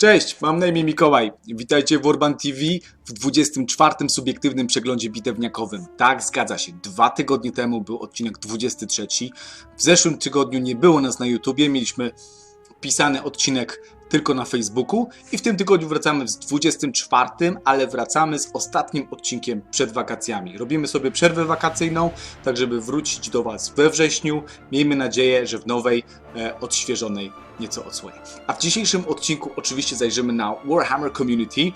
Cześć, mam na imię Mikołaj. Witajcie w Urban TV w 24. subiektywnym przeglądzie bitewniakowym. Tak, zgadza się. Dwa tygodnie temu był odcinek 23. W zeszłym tygodniu nie było nas na YouTubie, mieliśmy pisany odcinek tylko na Facebooku i w tym tygodniu wracamy z 24, ale wracamy z ostatnim odcinkiem przed wakacjami. Robimy sobie przerwę wakacyjną, tak żeby wrócić do Was we wrześniu. Miejmy nadzieję, że w nowej, e, odświeżonej nieco odsłonie. A w dzisiejszym odcinku oczywiście zajrzymy na Warhammer Community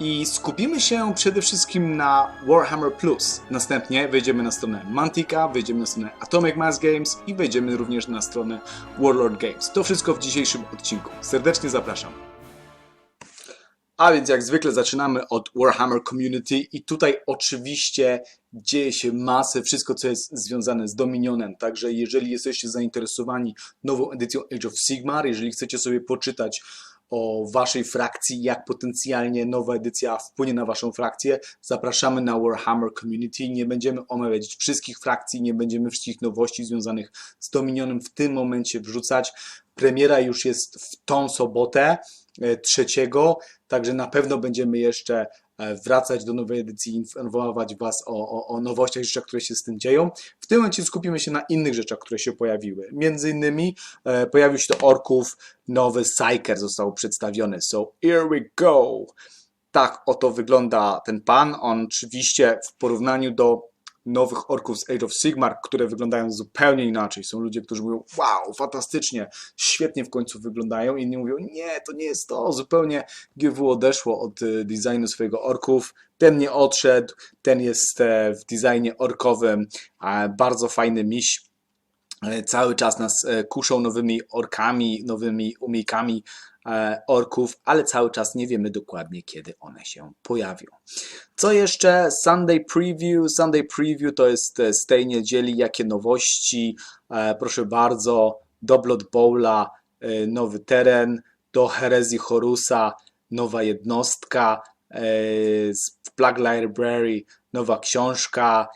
i skupimy się przede wszystkim na Warhammer Plus. Następnie wejdziemy na stronę Mantica, wejdziemy na stronę Atomic Mass Games i wejdziemy również na stronę Warlord Games. To wszystko w dzisiejszym odcinku. Serdecznie zapraszam. A więc jak zwykle zaczynamy od Warhammer Community i tutaj oczywiście dzieje się masę, wszystko co jest związane z Dominionem, także jeżeli jesteście zainteresowani nową edycją Age of Sigmar, jeżeli chcecie sobie poczytać o waszej frakcji, jak potencjalnie nowa edycja wpłynie na waszą frakcję, zapraszamy na Warhammer Community. Nie będziemy omawiać wszystkich frakcji, nie będziemy wszystkich nowości związanych z Dominionem w tym momencie wrzucać. Premiera już jest w tą sobotę, e, trzeciego, także na pewno będziemy jeszcze wracać do nowej edycji, informować Was o, o, o nowościach, rzeczach, które się z tym dzieją. W tym momencie skupimy się na innych rzeczach, które się pojawiły. Między innymi e, pojawił się do orków nowy Psyker został przedstawiony. So here we go. Tak oto wygląda ten pan. On oczywiście w porównaniu do nowych orków z Age of Sigmar, które wyglądają zupełnie inaczej. Są ludzie, którzy mówią, wow, fantastycznie, świetnie w końcu wyglądają. Inni mówią, nie, to nie jest to, zupełnie GW odeszło od y, designu swojego orków. Ten nie odszedł, ten jest e, w designie orkowym, bardzo fajny miś. E, Cały czas nas e, kuszą nowymi orkami, nowymi umiejkami e, orków, ale cały czas nie wiemy dokładnie, kiedy one się pojawią. Co jeszcze? Sunday Preview. Sunday Preview to jest z tej niedzieli, jakie nowości. Proszę bardzo, do Blood Bowla nowy teren, do Herezji Horusa nowa jednostka, z Plague Library nowa książka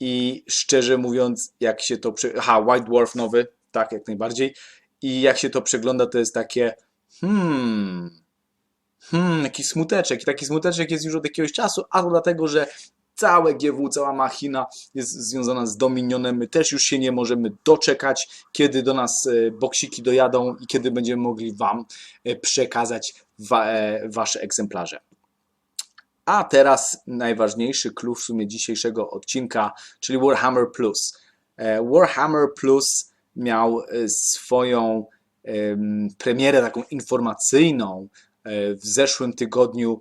i szczerze mówiąc, jak się to... Przy... Aha, White Dwarf nowy, tak, jak najbardziej. I jak się to przegląda, to jest takie hmm, hmm, jakiś smuteczek. I taki smuteczek jest już od jakiegoś czasu, a to dlatego, że całe GW, cała machina jest związana z Dominionem. My też już się nie możemy doczekać, kiedy do nas e, boksiki dojadą i kiedy będziemy mogli Wam e, przekazać wa e, Wasze egzemplarze. A teraz najważniejszy clue w sumie dzisiejszego odcinka, czyli Warhammer Plus. E, Warhammer Plus miał e, swoją em, premierę taką informacyjną e, w zeszłym tygodniu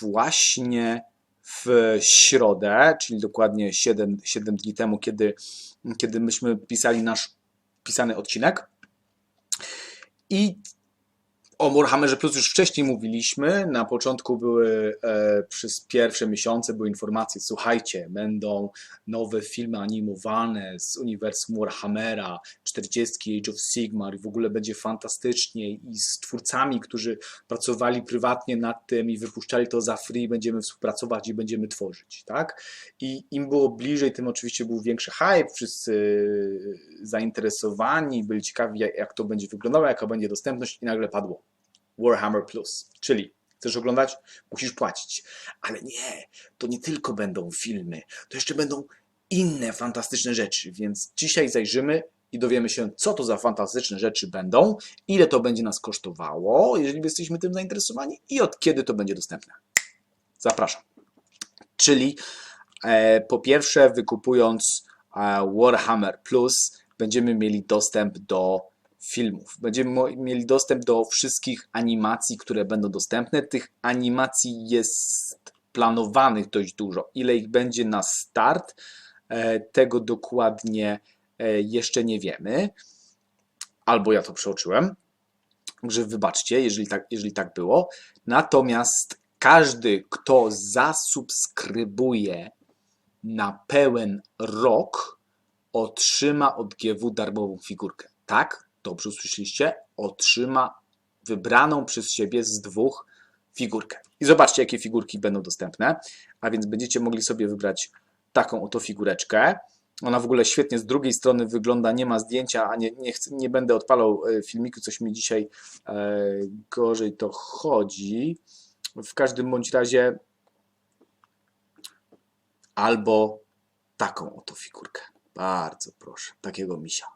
właśnie w środę, czyli dokładnie 7, 7 dni temu, kiedy, kiedy myśmy pisali nasz pisany odcinek. I o Warhammerze Plus już wcześniej mówiliśmy. Na początku były e, przez pierwsze miesiące były informacje, słuchajcie, będą nowe filmy animowane z uniwersum Warhammera, 40 Age of Sigmar i w ogóle będzie fantastycznie i z twórcami, którzy pracowali prywatnie nad tym i wypuszczali to za free, będziemy współpracować i będziemy tworzyć, tak? I im było bliżej, tym oczywiście był większy hype, wszyscy zainteresowani, byli ciekawi jak to będzie wyglądało, jaka będzie dostępność i nagle padło Warhammer Plus, czyli chcesz oglądać? Musisz płacić. Ale nie, to nie tylko będą filmy, to jeszcze będą inne fantastyczne rzeczy, więc dzisiaj zajrzymy i dowiemy się, co to za fantastyczne rzeczy będą, ile to będzie nas kosztowało, jeżeli jesteśmy tym zainteresowani i od kiedy to będzie dostępne. Zapraszam. Czyli e, po pierwsze, wykupując e, Warhammer Plus, będziemy mieli dostęp do filmów. Będziemy mieli dostęp do wszystkich animacji, które będą dostępne. Tych animacji jest planowanych dość dużo. Ile ich będzie na start, e, tego dokładnie e, jeszcze nie wiemy. Albo ja to przeoczyłem. Także wybaczcie, jeżeli tak, jeżeli tak było. Natomiast każdy, kto zasubskrybuje na pełen rok, otrzyma od GW darmową figurkę. Tak? Dobrze usłyszeliście? Otrzyma wybraną przez siebie z dwóch figurkę. I zobaczcie, jakie figurki będą dostępne. A więc będziecie mogli sobie wybrać taką oto figureczkę. Ona w ogóle świetnie z drugiej strony wygląda, nie ma zdjęcia, a nie, nie, chcę, nie będę odpalał e, filmiku, coś mi dzisiaj e, gorzej to chodzi. W każdym bądź razie albo taką oto figurkę. Bardzo proszę, takiego misia.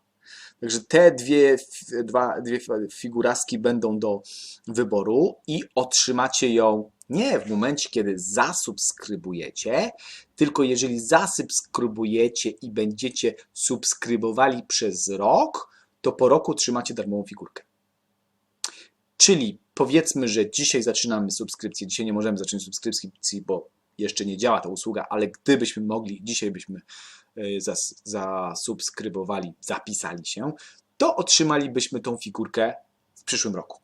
Także te dwie, dwa, dwie figuraski będą do wyboru i otrzymacie ją nie w momencie, kiedy zasubskrybujecie, tylko jeżeli zasubskrybujecie i będziecie subskrybowali przez rok, to po roku trzymacie darmową figurkę. Czyli powiedzmy, że dzisiaj zaczynamy subskrypcję. Dzisiaj nie możemy zacząć subskrypcji, bo jeszcze nie działa ta usługa, ale gdybyśmy mogli, dzisiaj byśmy zas- zasubskrybowali, zapisali się, to otrzymalibyśmy tą figurkę w przyszłym roku.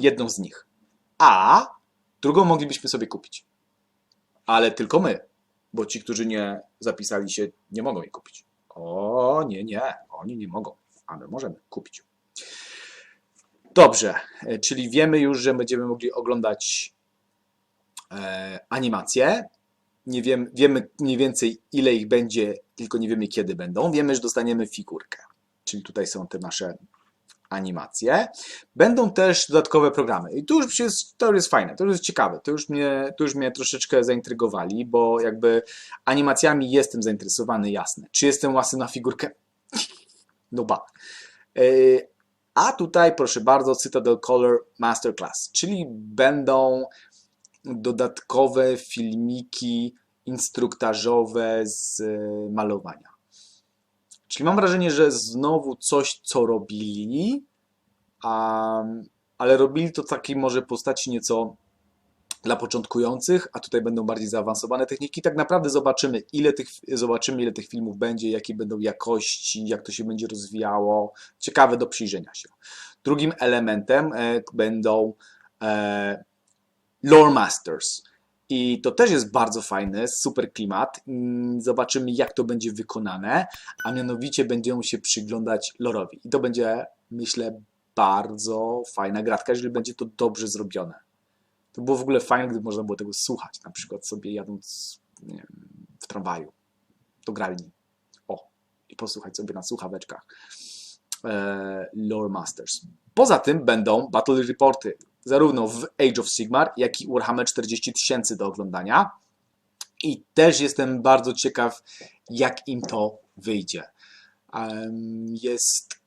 Jedną z nich. A drugą moglibyśmy sobie kupić. Ale tylko my, bo ci, którzy nie zapisali się, nie mogą jej kupić. O, nie, nie, oni nie mogą, a my możemy kupić. Dobrze, e, czyli wiemy już, że będziemy mogli oglądać e, animacje. Nie wiem, wiemy mniej więcej ile ich będzie, tylko nie wiemy kiedy będą. Wiemy, że dostaniemy figurkę. Czyli tutaj są te nasze animacje. Będą też dodatkowe programy. I tu już jest, to już jest fajne, to już jest ciekawe. To już, mnie, to już mnie troszeczkę zaintrygowali, bo jakby animacjami jestem zainteresowany, jasne. Czy jestem łasy na figurkę? No ba. Yy, A tutaj, proszę bardzo, Citadel Color Masterclass, czyli będą dodatkowe filmiki instruktażowe z e, malowania. Czyli mam wrażenie, że znowu coś, co robili, a, ale robili to takiej może postaci nieco dla początkujących, a tutaj będą bardziej zaawansowane techniki. Tak naprawdę zobaczymy, ile tych, zobaczymy, ile tych filmów będzie, jakie będą jakości, jak to się będzie rozwijało. Ciekawe do przyjrzenia się. Drugim elementem e, będą e, Lore Masters. I to też jest bardzo fajne, super klimat. Mm, Zobaczymy, jak to będzie wykonane, a mianowicie będziemy się przyglądać lorowi. I to będzie, myślę, bardzo fajna gratka, jeżeli będzie to dobrze zrobione. To było w ogóle fajne, gdyby można było tego słuchać, na przykład sobie jadąc wiem, w tramwaju do gralni. O, i posłuchać sobie na słuchaweczkach e, Lore Masters. Poza tym będą Battle Reporty, zarówno w Age of Sigmar, jak i Warhammer 40 tysięcy do oglądania. I też jestem bardzo ciekaw, jak im to wyjdzie. Jest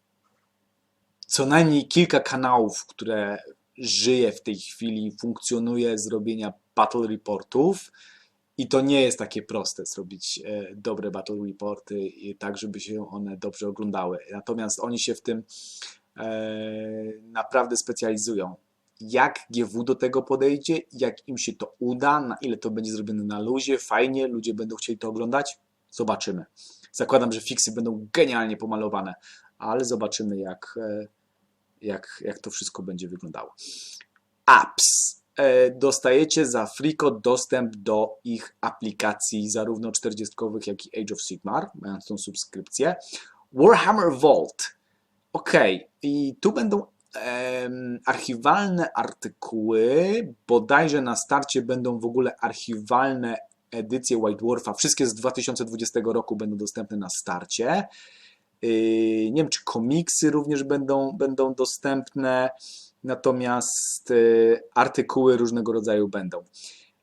co najmniej kilka kanałów, które żyje w tej chwili, funkcjonuje z robienia battle reportów. I to nie jest takie proste zrobić e, dobre battle reporty tak, żeby się one dobrze oglądały. Natomiast oni się w tym e, naprawdę specjalizują. Jak GW do tego podejdzie, jak im się to uda, na ile to będzie zrobione na luzie, fajnie, ludzie będą chcieli to oglądać, zobaczymy. Zakładam, że fiksy będą genialnie pomalowane, ale zobaczymy, jak, e, jak, jak to wszystko będzie wyglądało. Apps. E, Dostajecie za friko dostęp do ich aplikacji, zarówno 40 jak i Age of Sigmar, mając tą subskrypcję. Warhammer Vault. Ok, i tu będą archiwalne artykuły. Bodajże na starcie będą w ogóle archiwalne edycje White Dwarfa. Wszystkie z 2020 roku będą dostępne na starcie. Yy, Nie wiem, czy komiksy również będą, będą dostępne, natomiast yy, artykuły różnego rodzaju będą.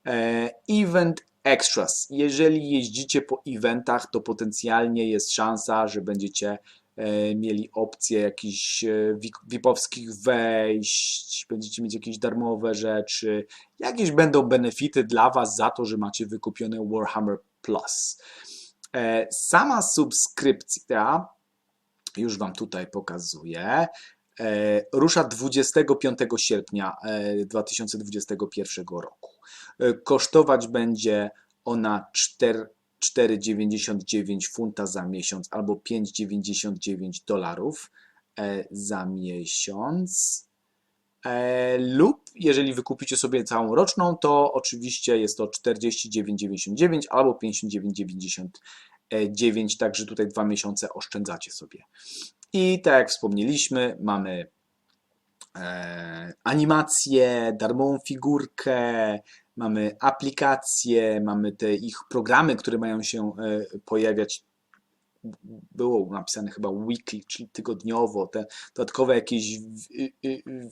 E, Event Extras. Jeżeli jeździcie po eventach, to potencjalnie jest szansa, że będziecie mieli opcję jakichś e, VIP-owskich wejść, będziecie mieć jakieś darmowe rzeczy, jakieś będą benefity dla Was za to, że macie wykupione Warhammer Plus. E, Sama subskrypcja, już Wam tutaj pokazuję, e, rusza 25 sierpnia e, 2021 roku. E, Kosztować będzie ona 4 4,99 funta za miesiąc albo 5,99 dolarów e, za miesiąc. E, lub jeżeli wykupicie sobie całą roczną, to oczywiście jest to 49,99 albo 59,99, także tutaj dwa miesiące oszczędzacie sobie. I tak jak wspomnieliśmy, mamy e, animację, darmową figurkę, mamy aplikacje, mamy te ich programy, które mają się e, pojawiać było napisane chyba weekly, czyli tygodniowo, te dodatkowe jakieś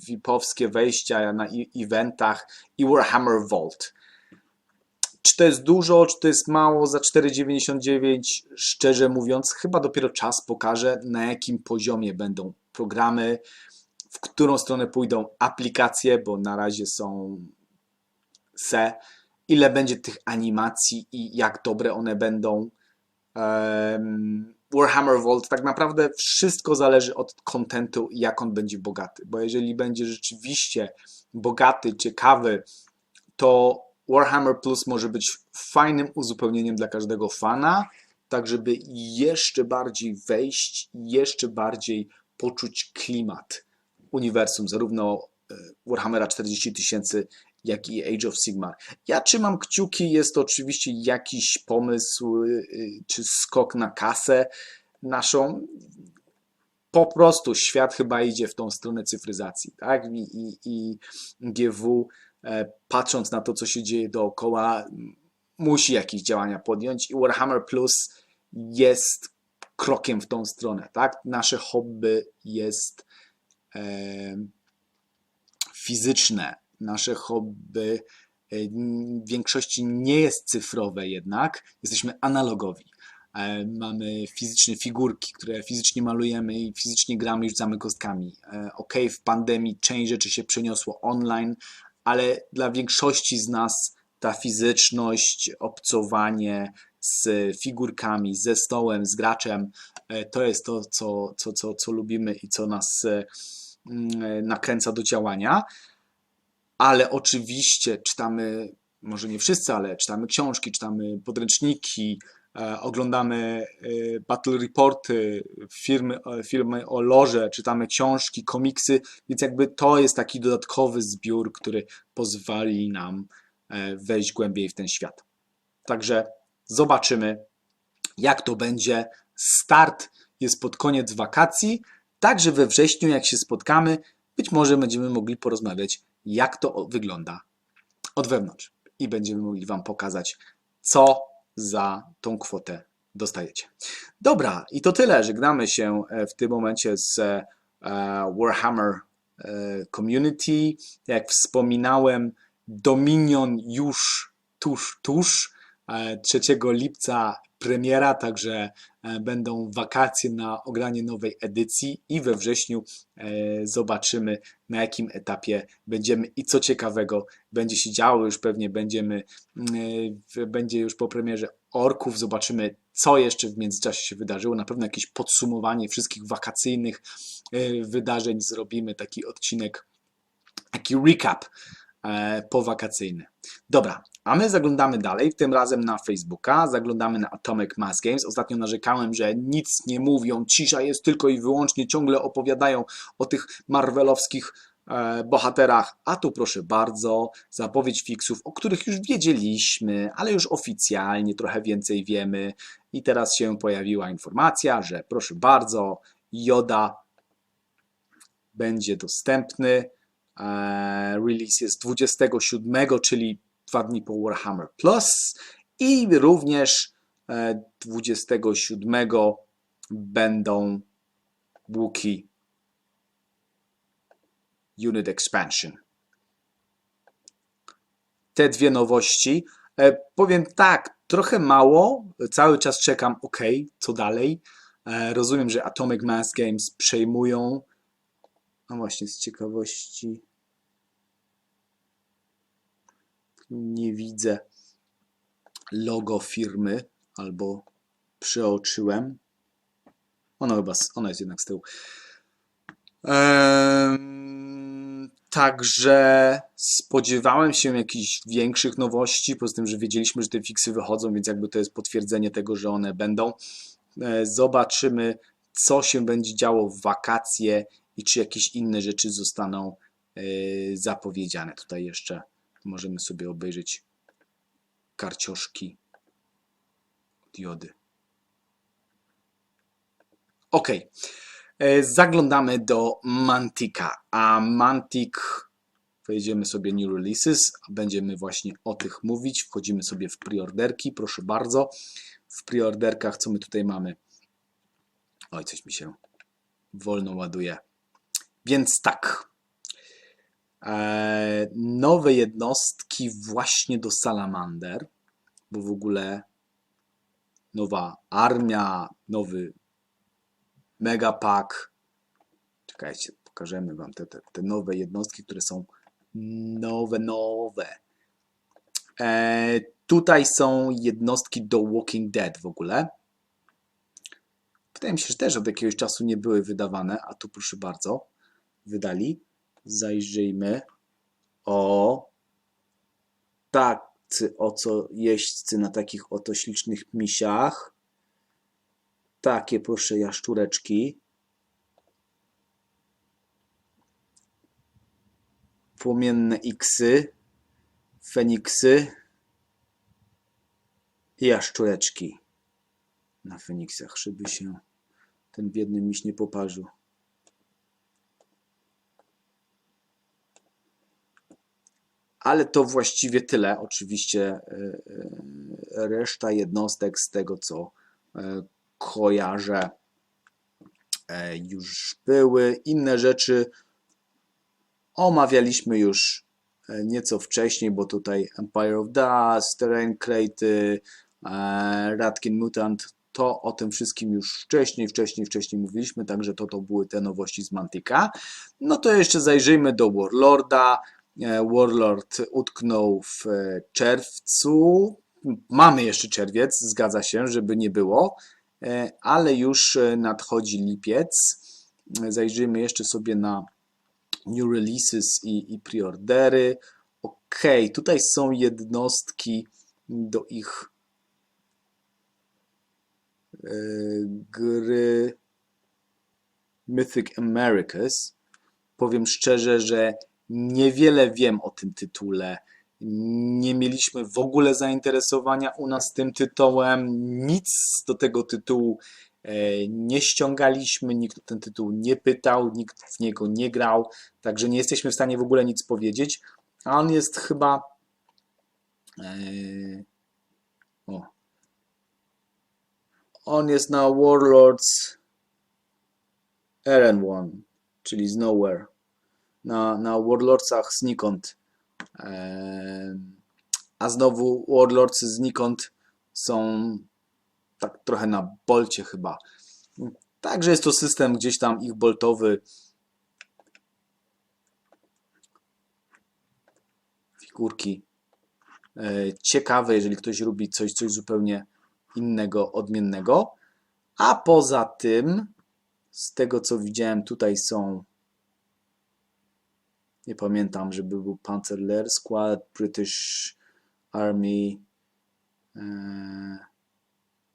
VIP-owskie wejścia na eventach i Warhammer Vault. Czy to jest dużo, czy to jest mało za 4,99? Szczerze mówiąc, chyba dopiero czas pokaże, na jakim poziomie będą programy, w którą stronę pójdą aplikacje, bo na razie są se, ile będzie tych animacji i jak dobre one będą. Warhammer Vault, tak naprawdę wszystko zależy od kontentu i jak on będzie bogaty, bo jeżeli będzie rzeczywiście bogaty, ciekawy, to Warhammer Plus może być fajnym uzupełnieniem dla każdego fana, tak żeby jeszcze bardziej wejść, jeszcze bardziej poczuć klimat uniwersum, zarówno e, Warhammera 40 tysięcy, jak i Age of Sigmar. Ja trzymam kciuki, jest to oczywiście jakiś pomysł y, czy skok na kasę naszą. Po prostu świat chyba idzie w tą stronę cyfryzacji, tak? I, i, i GW, e, patrząc na to, co się dzieje dookoła, musi jakieś działania podjąć i Warhammer Plus jest krokiem w tą stronę, tak? Nasze hobby jest fizyczne. Nasze hobby w większości nie jest cyfrowe jednak, jesteśmy analogowi. Mamy fizyczne figurki, które fizycznie malujemy i fizycznie gramy i rzucamy kostkami. Ok, w pandemii część rzeczy się przeniosło online, ale dla większości z nas ta fizyczność, obcowanie z figurkami, ze stołem, z graczem, e, to jest to, co, co, co, co lubimy i co nas e, mm, nakręca do działania. Ale oczywiście czytamy, może nie wszyscy, ale czytamy książki, czytamy podręczniki, e, oglądamy e, battle reporty, firmy, e, filmy o lorze, czytamy książki, komiksy, więc jakby to jest taki dodatkowy zbiór, który pozwoli nam e, wejść głębiej w ten świat. Także zobaczymy, jak to będzie. Start jest pod koniec wakacji, także we wrześniu, jak się spotkamy, być może będziemy mogli porozmawiać, jak to wygląda od wewnątrz i będziemy mogli Wam pokazać, co za tą kwotę dostajecie. Dobra, i to tyle. Żegnamy się e, w tym momencie z e, Warhammer e, Community. Jak wspominałem, Dominion już tuż, tuż. E, 3 lipca premiera, także e, będą wakacje na ogranie nowej edycji i we wrześniu e, zobaczymy na jakim etapie będziemy i co ciekawego będzie się działo. Już pewnie będziemy, mm, będzie już po premierze Orków, zobaczymy co jeszcze w międzyczasie się wydarzyło. Na pewno jakieś podsumowanie wszystkich wakacyjnych e, wydarzeń zrobimy, taki odcinek, taki recap e, powakacyjny. Dobra, a my zaglądamy dalej, tym razem na Facebooka, zaglądamy na Atomic Mass Games. Ostatnio narzekałem, że nic nie mówią, cisza jest tylko i wyłącznie, ciągle opowiadają o tych marvelowskich e, bohaterach. A tu proszę bardzo, zapowiedź fixów, o których już wiedzieliśmy, ale już oficjalnie trochę więcej wiemy. I teraz się pojawiła informacja, że proszę bardzo, Yoda będzie dostępny. E, Release jest 27, czyli dwa dni po Warhammer Plus i również e, 27 będą Wookiee Unit Expansion. Te dwie nowości. E, powiem tak, trochę mało, cały czas czekam, ok, co dalej. E, rozumiem, że Atomic Mass Games przejmują. A właśnie z ciekawości nie widzę logo firmy albo przeoczyłem. Ono chyba, ona jest jednak z tyłu. Em, Także spodziewałem się jakichś większych nowości, poza tym, że wiedzieliśmy, że te fiksy wychodzą, więc jakby to jest potwierdzenie tego, że one będą. E, Zobaczymy, co się będzie działo w wakacje i czy jakieś inne rzeczy zostaną e, zapowiedziane. Tutaj jeszcze możemy sobie obejrzeć karcioszki od jody. Ok. E, Zaglądamy do Mantika, a Mantic wejdziemy sobie New Releases, będziemy właśnie o tych mówić. Wchodzimy sobie w preorderki, proszę bardzo. W preorderkach co my tutaj mamy? Oj, coś mi się wolno ładuje. Więc tak. E, nowe jednostki właśnie do Salamander, bo w ogóle nowa armia, nowy megapack. Czekajcie, pokażemy wam te, te, te nowe jednostki, które są nowe, nowe. E, tutaj są jednostki do Walking Dead w ogóle. Wydaje mi się, że też od jakiegoś czasu nie były wydawane, a tu proszę bardzo, wydali. Zajrzyjmy. O, tacy oto jeźdźcy na takich oto ślicznych misiach. Takie proszę jaszczureczki. Płomienne iksy, feniksy i jaszczureczki na Feniksach, żeby się ten biedny miś nie poparzył. Ale to właściwie tyle. Oczywiście e, e, reszta jednostek z tego, co e, kojarzę, już były. Inne rzeczy omawialiśmy już nieco wcześniej, bo tutaj Empire of Dust, Terrain Crate, Ratkin Mutant, to o tym wszystkim już wcześniej, wcześniej, wcześniej mówiliśmy, także to to były te nowości z Mantika. No to jeszcze zajrzyjmy do Warlorda. E, Warlord utknął w e, czerwcu. Mamy jeszcze czerwiec, zgadza się, żeby nie było, e, ale już nadchodzi lipiec. Zajrzyjmy jeszcze sobie na new releases i, i preordery. Ok, tutaj są jednostki do ich gry Mythic Americas. Powiem szczerze, że niewiele wiem o tym tytule. Nie mieliśmy w ogóle zainteresowania u nas tym tytułem. Nic do tego tytułu e, nie ściągaliśmy, nikt o ten tytuł nie pytał, nikt w niego nie grał, także nie jesteśmy w stanie w ogóle nic powiedzieć. A on jest chyba. e, O. On jest na Warlords Eren One, czyli z Nowhere. Na, na Warlordsach znikąd. A znowu Warlordsy znikąd są tak trochę na bolcie chyba. Także jest to system gdzieś tam ich boltowy. Figurki e, ciekawe, jeżeli ktoś lubi coś, coś zupełnie innego, odmiennego. A poza tym, z tego co widziałem, tutaj są. Nie pamiętam, żeby był Panzer Squad, British Army. E,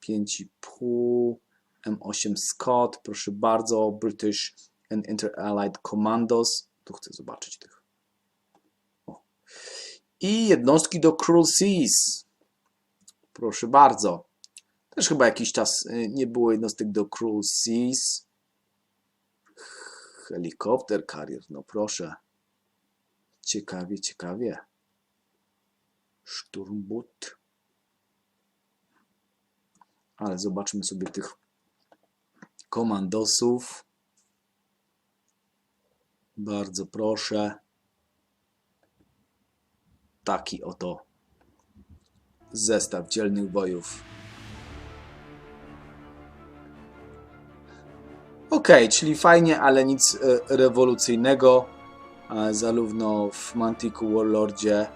5,5 M8 Scott, proszę bardzo, British and Inter-Allied Commandos. Tu chcę zobaczyć tych. O. I jednostki do Cruel Seas. Proszę bardzo. Też chyba jakiś czas y, nie było jednostek do Cruel Seas. Helikopter carrier, no proszę. Ciekawie, ciekawie. Sturmbut. Ale zobaczmy sobie tych komandosów. Bardzo proszę. Taki oto zestaw dzielnych bojów. Ok, czyli fajnie, ale nic e, rewolucyjnego. Zarówno w Mantiku Warlordzie,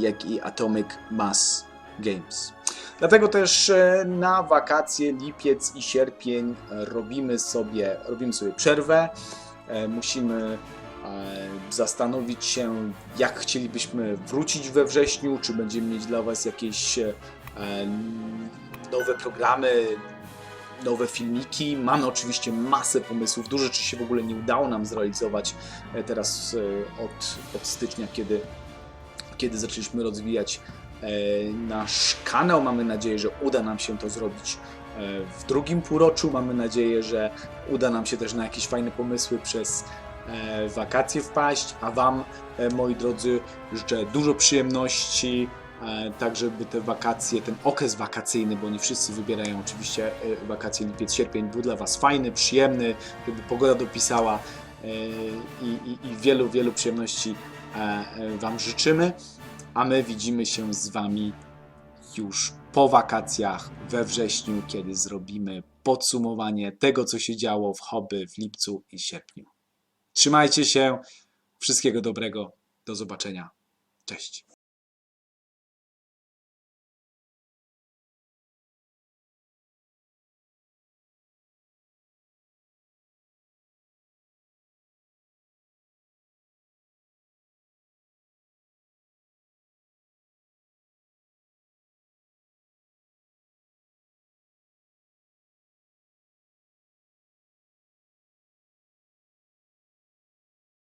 jak i Atomic Mass Games. Dlatego też e, na wakacje, lipiec i sierpień e, robimy sobie, robimy sobie przerwę. E, Musimy zastanowić się, jak chcielibyśmy wrócić we wrześniu, czy będziemy mieć dla Was jakieś nowe programy, nowe filmiki. Mamy oczywiście masę pomysłów. Dużo rzeczy się w ogóle nie udało nam zrealizować e, teraz e, od, od stycznia, kiedy, kiedy zaczęliśmy rozwijać e, nasz kanał. Mamy nadzieję, że uda nam się to zrobić w drugim półroczu. Mamy nadzieję, że uda nam się też na jakieś fajne pomysły przez wakacje wpaść. A Wam, moi drodzy, życzę dużo przyjemności tak żeby te wakacje, ten okres wakacyjny, bo nie wszyscy wybierają oczywiście e, wakacje lipiec, sierpień, był dla Was fajny, przyjemny, żeby pogoda dopisała e, i, i, i wielu, wielu przyjemności e, e, Wam życzymy, a my widzimy się z Wami już po wakacjach we wrześniu, kiedy zrobimy podsumowanie tego, co się działo w hobby w lipcu i sierpniu. Trzymajcie się, wszystkiego dobrego, do zobaczenia. Cześć.